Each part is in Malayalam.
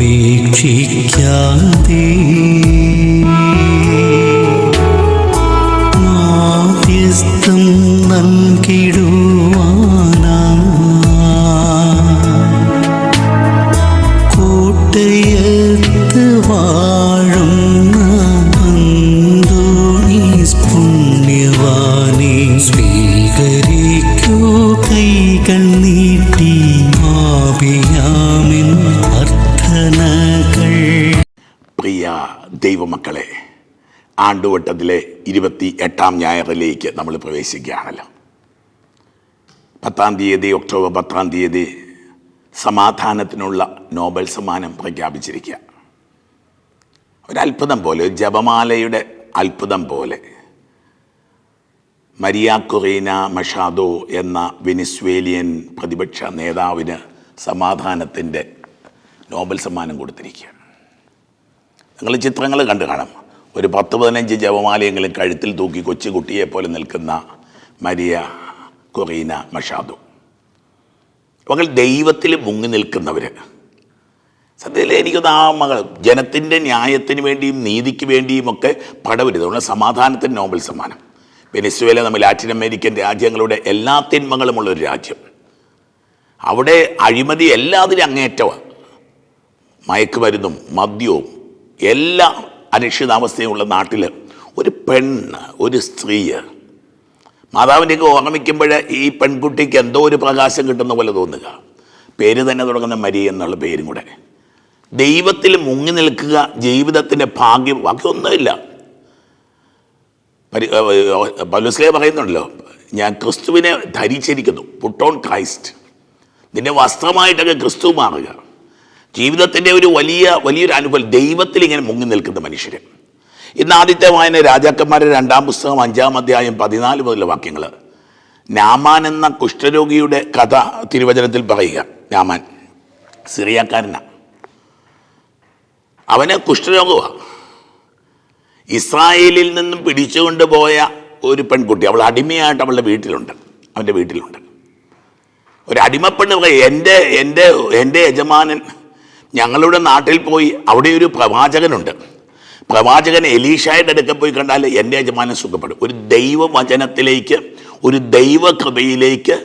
ഉപേക്ഷിക്കാതെ ആണ്ടുവട്ടത്തിലെ ഇരുപത്തി എട്ടാം ഞായറിലേക്ക് നമ്മൾ പ്രവേശിക്കുകയാണല്ലോ. പത്താം തീയതി ഒക്ടോബർ പത്താം തീയതി സമാധാനത്തിനുള്ള നോബൽ സമ്മാനം പ്രഖ്യാപിച്ചിരിക്കുക. ഒരത്ഭുതം പോലെ ജപമാലയുടെ അത്ഭുതം പോലെ മരിയ കൊറീന മഷാദോ എന്ന വെനിസ്വേലിയൻ പ്രതിപക്ഷ നേതാവിന് സമാധാനത്തിന്റെ നോബൽ സമ്മാനം കൊടുത്തിരിക്കുക. നിങ്ങൾ ചിത്രങ്ങൾ കണ്ടു കാണാം. ഒരു പത്ത് പതിനഞ്ച് ജപമാലയെങ്കിലും കഴുത്തിൽ തൂക്കി കൊച്ചുകുട്ടിയെ പോലെ നിൽക്കുന്ന മരിയ കൊറീന മഷാദു. മകൾ ദൈവത്തിൽ മുങ്ങി നിൽക്കുന്നവർ സത്യത്തിൽ എനിക്കൊന്ന് ആ മകൾ ജനത്തിന്റെ ന്യായത്തിന് വേണ്ടിയും നീതിക്ക് വേണ്ടിയും ഒക്കെ പടവരുത്. അതുകൊണ്ട് സമാധാനത്തിന് നോബൽ സമ്മാനം. വെനിസ്വേല നമ്മൾ ലാറ്റിൻ അമേരിക്കൻ രാജ്യങ്ങളുടെ എല്ലാ തിന്മകളുമുള്ള ഒരു രാജ്യം. അവിടെ അഴിമതി എല്ലാത്തിനും അങ്ങേറ്റമാണ് മയക്കുമരുന്നും മദ്യവും എല്ലാ അരക്ഷിതാവസ്ഥയുമുള്ള നാട്ടിൽ ഒരു പെണ്ണ് ഒരു സ്ത്രീ മാതാവിന്റെയൊക്കെ ഓർമ്മിക്കുമ്പോൾ ഈ പെൺകുട്ടിക്ക് എന്തോ ഒരു പ്രകാശം കിട്ടുന്ന പോലെ തോന്നുക. പേര് തന്നെ തുടങ്ങുന്ന മരി എന്നുള്ള പേരും കൂടെ. ദൈവത്തിൽ മുങ്ങി നിൽക്കുക ജീവിതത്തിന്റെ ഭാഗ്യം ബാക്കിയൊന്നുമില്ല. പരി പലുസ്ലേ പറയുന്നുണ്ടല്ലോ ഞാൻ ക്രിസ്തുവിനെ ധരിച്ചിരിക്കുന്നു പുട്ട് ഓൺ ക്രൈസ്റ്റ്. നിന്റെ വസ്ത്രമായിട്ടൊക്കെ ക്രിസ്തു മാറുക. ജീവിതത്തിന്റെ ഒരു വലിയ വലിയൊരു അനുഭവം. ദൈവത്തിൽ ഇങ്ങനെ മുങ്ങി നിൽക്കുന്ന മനുഷ്യർ ഇന്ന് ആദ്യത്തെ വായന രാജാക്കന്മാരുടെ രണ്ടാം പുസ്തകം അഞ്ചാം അധ്യായം പതിനാല് മുതലുള്ള വാക്യങ്ങൾ. നാമാൻ എന്ന കുഷ്ഠരോഗിയുടെ കഥ തിരുവചനത്തിൽ പറയുക. നാമാൻ സിറിയാക്കാരനാണ് അവന് കുഷ്ഠരോഗമാണ് ഇസ്രായേലിൽ നിന്നും പിടിച്ചുകൊണ്ട് പോയ ഒരു പെൺകുട്ടി അവൾ അടിമയായിട്ട് അവളുടെ വീട്ടിലുണ്ട്. അവന്റെ വീട്ടിലുണ്ട്. ഒരു അടിമപ്പെണ്ണ് എന്റെ എന്റെ എന്റെ യജമാനൻ ഞങ്ങളുടെ നാട്ടിൽ പോയി അവിടെ ഒരു പ്രവാചകനുണ്ട്. പ്രവാചകൻ എലീഷായുടെ അടുക്കൽ പോയി കണ്ടാൽ എന്റെ യജമാനം സുഖപ്പെടും. ഒരു ദൈവവചനത്തിലേക്ക് ഒരു ദൈവകൃപയിലേക്ക്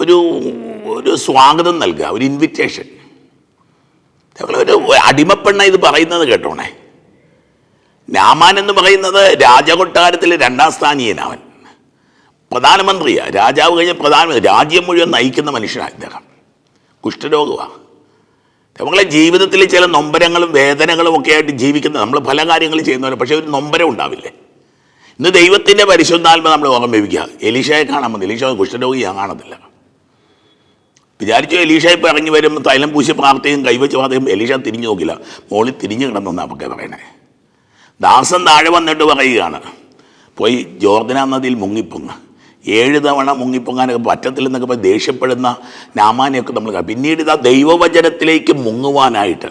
ഒരു ഒരു സ്വാഗതം നൽകുക ഒരു ഇൻവിറ്റേഷൻ ഒരു അടിമപ്പെണ്ണ ഇത് പറയുന്നത് കേട്ടോണേ. നാമാൻ എന്ന് പറയുന്നത് രാജകൊട്ടാരത്തിലെ രണ്ടാം സ്ഥാനീയനവൻ. പ്രധാനമന്ത്രിയാണ് രാജാവ് കഴിഞ്ഞ പ്രധാനമന്ത്രി രാജ്യം മുഴുവൻ നയിക്കുന്ന മനുഷ്യനാണ് ഇദ്ദേഹം. കുഷ്ഠരോഗമാണ് നമ്മളെ ജീവിതത്തിൽ ചില നൊമ്പരങ്ങളും വേദനകളും ഒക്കെ ആയിട്ട് ജീവിക്കുന്ന നമ്മൾ പല കാര്യങ്ങൾ ചെയ്യുന്നവരെ. പക്ഷേ ഒരു നൊമ്പരം ഉണ്ടാവില്ലേ. ഇന്ന് ദൈവത്തിന്റെ പരിശുദ്ധാത്മ നമ്മൾ ഓർമ്മിപ്പിക്കുക എലീഷയെ കാണാൻ മതി എലീഷ കുഷ്ഠരോഗിയാണ് കാണത്തില്ല. വിചാരിച്ചു എലീഷ ഇപ്പോൾ ഇറങ്ങി വരും തൈലം പൂശി പ്രാർത്ഥിക്കും കൈവച്ച് പ്രാർത്ഥിക്കും. എലീഷ തിരിഞ്ഞു നോക്കില്ല. മോളി തിരിഞ്ഞു കിടന്നെന്നാണ് നമുക്ക് പറയണേ. ദാസൻ താഴെ വന്നിട്ട് പറയുകയാണ്. പോയി ജോർദന നദിയിൽ മുങ്ങിപ്പൊങ്ങ് ഏഴ് തവണ മുങ്ങിപ്പൊങ്ങാനൊക്കെ പറ്റത്തില്ലെന്നൊക്കെ പറഞ്ഞ് ദേഷ്യപ്പെടുന്ന നാമാനെയൊക്കെ നമ്മൾ കാണും. പിന്നീട് ഇതാ ദൈവവചനത്തിലേക്ക് മുങ്ങുവാനായിട്ട്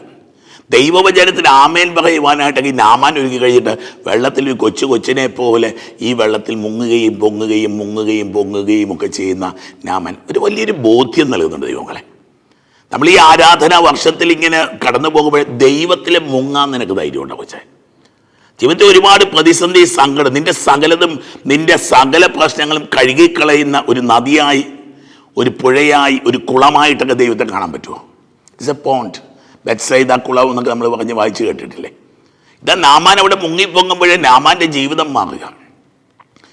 ദൈവവചനത്തിന് ആമേൻ പറയുവാനായിട്ടൊക്കെ ഈ നാമാൻ ഒരുക്കി കഴിഞ്ഞിട്ട് വെള്ളത്തിൽ ഒരു കൊച്ചു കൊച്ചിനെ പോലെ ഈ വെള്ളത്തിൽ മുങ്ങുകയും പൊങ്ങുകയും മുങ്ങുകയും പൊങ്ങുകയും ഒക്കെ ചെയ്യുന്ന നാമൻ ഒരു വലിയൊരു ബോധ്യം നൽകുന്നുണ്ട് ദൈവങ്ങളെ നമ്മൾ ഈ ആരാധന വർഷത്തിൽ ഇങ്ങനെ കടന്നു പോകുമ്പോൾ ദൈവത്തിൽ മുങ്ങാൻ നിനക്ക് ധൈര്യം ഉണ്ടാവും ജീവിതത്തിൽ ഒരുപാട് പ്രതിസന്ധി സങ്കടം. നിന്റെ സകലതും നിന്റെ സകല പ്രശ്നങ്ങളും കഴുകിക്കളയുന്ന ഒരു നദിയായി ഒരു പുഴയായി ഒരു കുളമായിട്ടൊക്കെ ദൈവത്തെ കാണാൻ പറ്റുമോ? ഇറ്റ്സ് എ പോണ്ട് ബെറ്റ്സൈദ കുളം എന്നൊക്കെ നമ്മൾ പറഞ്ഞ് വായിച്ചു കേട്ടിട്ടില്ലേ? ഇതാ നാമാൻ അവിടെ മുങ്ങിപ്പൊങ്ങുമ്പോഴേ നാമാന്റെ ജീവിതം മാറുക.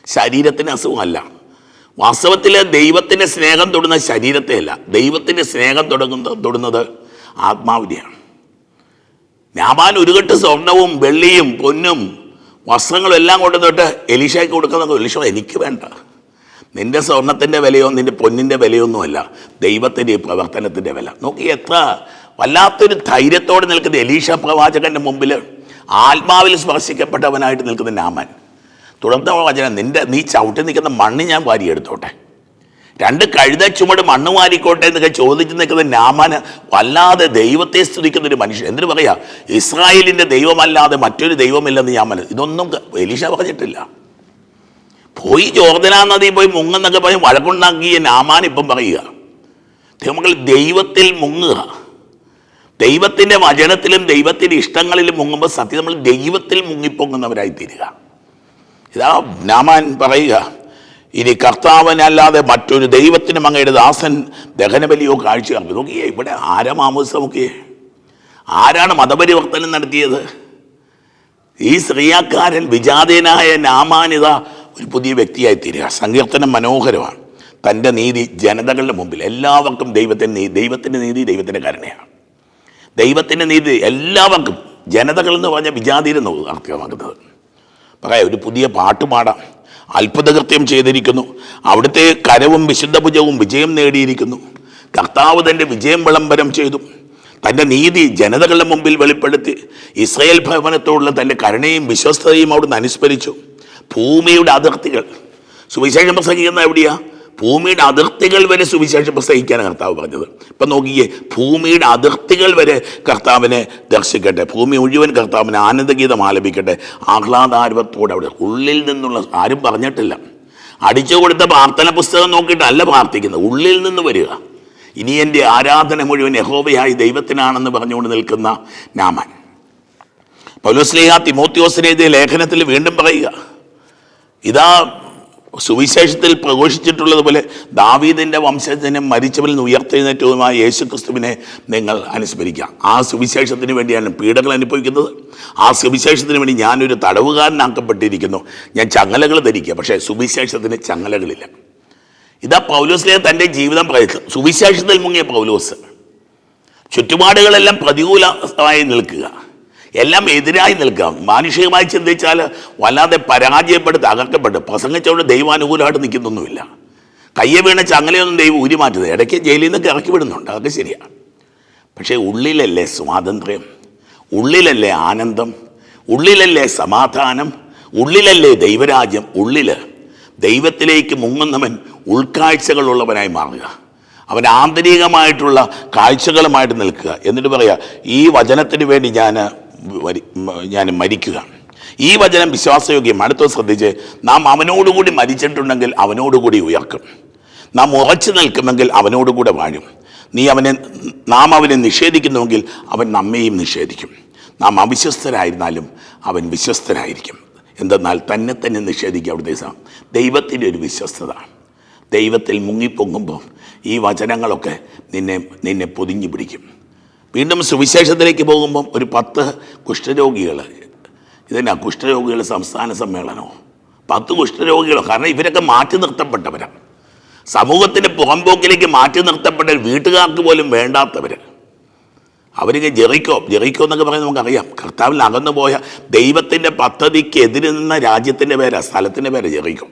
ശരീരത്തിന് അസുഖമല്ല. വാസ്തവത്തിൽ ദൈവത്തിന്റെ സ്നേഹം തൊടുന്ന ശരീരത്തെയല്ല ദൈവത്തിന്റെ സ്നേഹം തുടങ്ങുന്നത് തൊടുന്നത് ആത്മാവിനെയാണ്. ഞാമാൻ ഒരു കെട്ട് സ്വർണവും വെള്ളിയും പൊന്നും വസ്ത്രങ്ങളും എല്ലാം കൊണ്ടു തൊട്ട് എലീഷയ്ക്ക് കൊടുക്കുന്ന എലീഷ എനിക്ക് വേണ്ട. നിന്റെ സ്വർണത്തിന്റെ വിലയോ നിന്റെ പൊന്നിന്റെ വിലയൊന്നുമല്ല. ദൈവത്തിന്റെ പ്രവർത്തനത്തിന്റെ വില. നോക്കി എത്ര വല്ലാത്തൊരു ധൈര്യത്തോടെ നിൽക്കുന്ന എലീഷ പ്രവാചകന്റെ മുമ്പിൽ ആത്മാവിൽ സ്പർശിക്കപ്പെട്ടവനായിട്ട് നിൽക്കുന്ന നാമാൻ തുടർന്ന് വചനം നിന്റെ നീ ചവിട്ടി നിൽക്കുന്ന മണ്ണ് ഞാൻ വാരിയെടുത്തോട്ടെ. രണ്ട് കഴുത ചുമട് മണ്ണ് വാരിക്കോട്ടെ എന്നൊക്കെ ചോദിച്ച് നിൽക്കുന്ന നാമാന് വല്ലാതെ ദൈവത്തെ സ്തുതിക്കുന്ന ഒരു മനുഷ്യൻ. എന്തിനു പറയാ ഇസ്രായേലിന്റെ ദൈവമല്ലാതെ മറ്റൊരു ദൈവമില്ലെന്ന് ഞാൻ മനസ്സിൽ ഇതൊന്നും എലീഷ പറഞ്ഞിട്ടില്ല. പോയി ജോർദനാ നദി പോയി മുങ്ങെന്നൊക്കെ പറഞ്ഞ് വഴക്കുണ്ടാക്കിയ നാമാൻ ഇപ്പം പറയുക. ദൈവമക്കൾ ദൈവത്തിൽ മുങ്ങുക. ദൈവത്തിന്റെ വചനത്തിലും ദൈവത്തിന്റെ ഇഷ്ടങ്ങളിലും മുങ്ങുമ്പോൾ സത്യം നമ്മൾ ദൈവത്തിൽ മുങ്ങിപ്പൊങ്ങുന്നവരായി തീരുക ഇതാ നാമാൻ പറയുക. ഇനി കർത്താവിനല്ലാതെ മറ്റൊരു ദൈവത്തിനും അങ്ങയുടെ ദാസൻ ദഹനബലിയോ കാഴ്ച നോക്കിയേ ഇവിടെ ആരാ മാമോസം നോക്കിയേ? ആരാണ് മതപരിവർത്തനം നടത്തിയത്? ഈ സ്ത്രീയാക്കാരൻ വിജാതീനായ നാമാനിത ഒരു പുതിയ വ്യക്തിയായി തീരുക. സങ്കീർത്തനം മനോഹരമാണ്. തന്റെ നീതി ജനതകളുടെ മുമ്പിൽ എല്ലാവർക്കും ദൈവത്തിന്റെ നീതി ദൈവത്തിന്റെ നീതി ദൈവത്തിന്റെ കരുണയാണ്. ദൈവത്തിന്റെ നീതി എല്ലാവർക്കും ജനതകളെന്ന് പറഞ്ഞ വിജാതീരെന്ന് അർത്ഥമാക്കുന്നത്. പറയാം ഒരു പുതിയ പാട്ട് പാടാം. അത്ഭുതകൃത്യം ചെയ്തിരിക്കുന്നു. അവിടുത്തെ കരവും വിശുദ്ധഭുജവും വിജയം നേടിയിരിക്കുന്നു. കർത്താവ് തന്റെ വിജയം വിളംബരം ചെയ്തു. തന്റെ നീതി ജനതകളുടെ മുമ്പിൽ വെളിപ്പെടുത്തി. ഇസ്രയേൽ ഭവനത്തോടുള്ള തന്റെ കരുണയും വിശ്വസ്തതയും അവിടുന്ന് അനുസ്മരിച്ചു. ഭൂമിയുടെ അതിർത്തികൾ. സുവിശേഷം പ്രസംഗിക്കുന്ന എവിടെയാ? ഭൂമിയുടെ അതിർത്തികൾ വരെ സുവിശേഷം പ്രസംഗിക്കാനാണ് കർത്താവ് പറഞ്ഞത്. ഇപ്പം നോക്കിയേ ഭൂമിയുടെ അതിർത്തികൾ വരെ കർത്താവിനെ ദർശിക്കട്ടെ. ഭൂമി മുഴുവൻ കർത്താവിനെ ആനന്ദഗീതം ആലപിക്കട്ടെ. ആഹ്ലാദാരവത്തോടെ അവിടെ ഉള്ളിൽ നിന്നുള്ള ആരും പറഞ്ഞിട്ടില്ല. അടിച്ചു കൊടുത്ത പ്രാർത്ഥന പുസ്തകം നോക്കിയിട്ടല്ല പ്രാർത്ഥിക്കുന്നത്. ഉള്ളിൽ നിന്ന് വരിക. ഇനി എന്റെ ആരാധന മുഴുവൻ യഹോവയായി ദൈവത്തിനാണെന്ന് പറഞ്ഞുകൊണ്ട് നിൽക്കുന്ന നാമൻ. പൗലോസ്ലേഹ തിമോത്യോസിനെ ഇത് ലേഖനത്തിൽ വീണ്ടും പറയുക. ഇതാ സുവിശേഷത്തിൽ പ്രഘോഷിച്ചിട്ടുള്ളതുപോലെ ദാവീദിന്റെ വംശജനം മരിച്ചവരിൽ നിന്ന് ഉയർത്തെഴുന്നേറ്റവുമായ യേശു ക്രിസ്തുവിനെ നിങ്ങൾ അനുസ്മരിക്കുക ആ സുവിശേഷത്തിന് വേണ്ടിയാണ് പീഡകൾ അനുഭവിക്കുന്നത്. ആ സുവിശേഷത്തിന് വേണ്ടി ഞാനൊരു തടവുകാരനാക്കപ്പെട്ടിരിക്കുന്നു ഞാൻ ചങ്ങലകൾ ധരിക്കുക പക്ഷേ സുവിശേഷത്തിന് ചങ്ങലകളില്ല. ഇതാ പൗലോസിലെ തന്റെ ജീവിതം പ്രയത്നം. സുവിശേഷത്തിൽ മുങ്ങിയ പൗലോസ്. ചുറ്റുപാടുകളെല്ലാം പ്രതികൂലമായി നിൽക്കുക. എല്ലാം എതിരായി നിൽക്കാം. മാനുഷികമായി ചിന്തിച്ചാൽ വല്ലാതെ പരാജയപ്പെടുത്ത് അകറ്റപ്പെട്ട് പ്രസംഗിച്ചുകൊണ്ട് ദൈവാനുകൂലമായിട്ട് നിൽക്കുന്നൊന്നുമില്ല. കയ്യെ വീണ ചങ്ങലയൊന്നും ദൈവം ഊരി മാറ്റുന്നത് ഇടയ്ക്ക് ജയിലിൽ നിന്നൊക്കെ ഇറക്കി വിടുന്നുണ്ട്. അതൊക്കെ ശരിയാണ് പക്ഷേ ഉള്ളിലല്ലേ സ്വാതന്ത്ര്യം? ഉള്ളിലല്ലേ ആനന്ദം? ഉള്ളിലല്ലേ സമാധാനം? ഉള്ളിലല്ലേ ദൈവരാജ്യം? ഉള്ളിൽ ദൈവത്തിലേക്ക് മുങ്ങുന്നവൻ ഉൾക്കാഴ്ചകളുള്ളവനായി മാറുക. അവൻ ആന്തരികമായിട്ടുള്ള കാഴ്ചകളുമായിട്ട് നിൽക്കുക. എന്നിട്ട് പറയുക ഈ വചനത്തിന് വേണ്ടി ഞാൻ ഞാൻ മരിക്കുക. ഈ വചനം വിശ്വാസയോഗ്യം. അടുത്ത ശ്രദ്ധിച്ച് നാം അവനോടുകൂടി മരിച്ചിട്ടുണ്ടെങ്കിൽ അവനോടുകൂടി ഉയർക്കും. നാം ഉറച്ചു നിൽക്കുമെങ്കിൽ അവനോടുകൂടെ വാഴും. നീ അവനെ നാം അവനെ നിഷേധിക്കുന്നുവെങ്കിൽ അവൻ നമ്മെയും നിഷേധിക്കും. നാം അവിശ്വസ്തരായിരുന്നാലും അവൻ വിശ്വസ്തനായിരിക്കും എന്തെന്നാൽ തന്നെ തന്നെ നിഷേധിക്കുക അവിടുത്തെ ദൈവത്തിന്റെ ഒരു വിശ്വസ്തത. ദൈവത്തിൽ മുങ്ങിപ്പൊങ്ങുമ്പോൾ ഈ വചനങ്ങളൊക്കെ നിന്നെ നിന്നെ പൊതിഞ്ഞു പിടിക്കും. വീണ്ടും സുവിശേഷത്തിലേക്ക് പോകുമ്പം ഒരു പത്ത് കുഷ്ഠരോഗികൾ ഇതെന്നാ? കുഷ്ഠരോഗികൾ സംസ്ഥാന സമ്മേളനമോ? പത്ത് കുഷ്ഠരോഗികളോ? കാരണം ഇവരൊക്കെ മാറ്റി നിർത്തപ്പെട്ടവരാണ് സമൂഹത്തിന്റെ പുറംപോക്കിലേക്ക് മാറ്റി നിർത്തപ്പെട്ട വീട്ടുകാർക്ക് പോലും വേണ്ടാത്തവർ അവരിങ്ങനെ ജെറിക്കോ? ജെറിക്കോ എന്നൊക്കെ പറയുന്നത് നമുക്കറിയാം. കർത്താവിൽ അകന്നു പോയ ദൈവത്തിന്റെ പദ്ധതിക്ക് എതിര് നിന്ന രാജ്യത്തിന്റെ പേരാ സ്ഥലത്തിന്റെ പേരാ ജെറിക്കോ.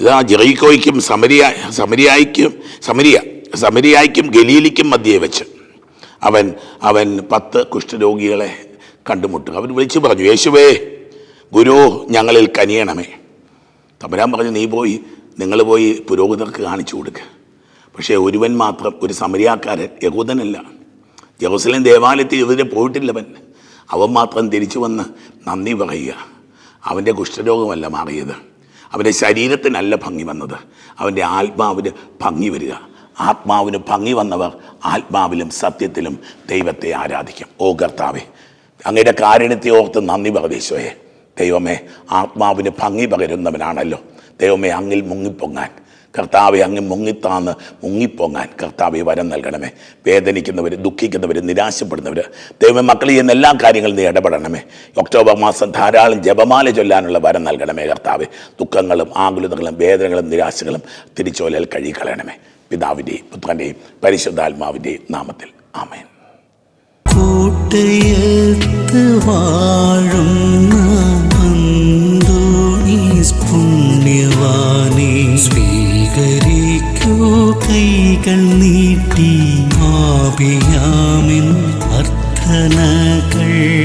ഇതാ ജെറിക്കോയ്ക്കും സമരിയ സമരിയായിക്കും സമരിയ. സമരിയായിക്കും ഗലീലിക്കും മധ്യേ വെച്ച് അവൻ അവൻ പത്ത് കുഷ്ഠരോഗികളെ കണ്ടുമുട്ടുക അവൻ വിളിച്ചു പറഞ്ഞു യേശുവേ ഗുരു ഞങ്ങളിൽ കനിയണമേ. തമ്പുരാൻ പറഞ്ഞു നീ പോയി നിങ്ങൾ പോയി പുരോഹിതർക്ക് കാണിച്ചു കൊടുക്കുക പക്ഷേ ഒരുവൻ മാത്രം ഒരു സമരിയാക്കാരൻ യഹൂദനല്ല. ജെറുസലേം ദേവാലയത്തിൽ ഇതുവരെ പോയിട്ടില്ലവൻ. അവൻ മാത്രം തിരിച്ചു വന്ന് നന്ദി പറയുക. അവന്റെ കുഷ്ഠരോഗമല്ല മാറിയത്. അവന്റെ ശരീരത്തിനല്ല ഭംഗി വന്നത്. അവന്റെ ആത്മാവിന് ഭംഗി വരിക. ആത്മാവിന് ഭംഗി വന്നവർ ആത്മാവിലും സത്യത്തിലും ദൈവത്തെ ആരാധിക്കും. ഓ കർത്താവെ അങ്ങയുടെ കാരുണ്യത്തെ ഓർത്ത് നന്ദി പറദേശോയെ ദൈവമേ ആത്മാവിന് ഭംഗി പകരുന്നവനാണല്ലോ. ദൈവമേ അങ്ങിൽ മുങ്ങിപ്പൊങ്ങാൻ. കർത്താവെ അങ്ങ് മുങ്ങിത്താന്ന് മുങ്ങിപ്പൊങ്ങാൻ കർത്താവെ വരം നൽകണമേ. വേദനിക്കുന്നവർ ദുഃഖിക്കുന്നവർ നിരാശപ്പെടുന്നവർ ദൈവം മക്കൾ ചെയ്യുന്ന എല്ലാ കാര്യങ്ങളും നീ ഇടപെടണമേ. ഒക്ടോബർ മാസം ധാരാളം ജപമാല ചൊല്ലാനുള്ള വരം നൽകണമേ കർത്താവെ. ദുഃഖങ്ങളും ആകുലതകളും വേദനകളും നിരാശകളും തിരിച്ചോലൽ കഴുകിക്കളയണമേ. പിതാവിന്റെയും പുത്രന്റെയും പരിശുദ്ധാത്മാവിന്റെയും നാമത്തിൽ. ആമേൻ. കോട്ടയത്ത് വാഴുന്ന കൈകൾ നീട്ടി ആപിയാ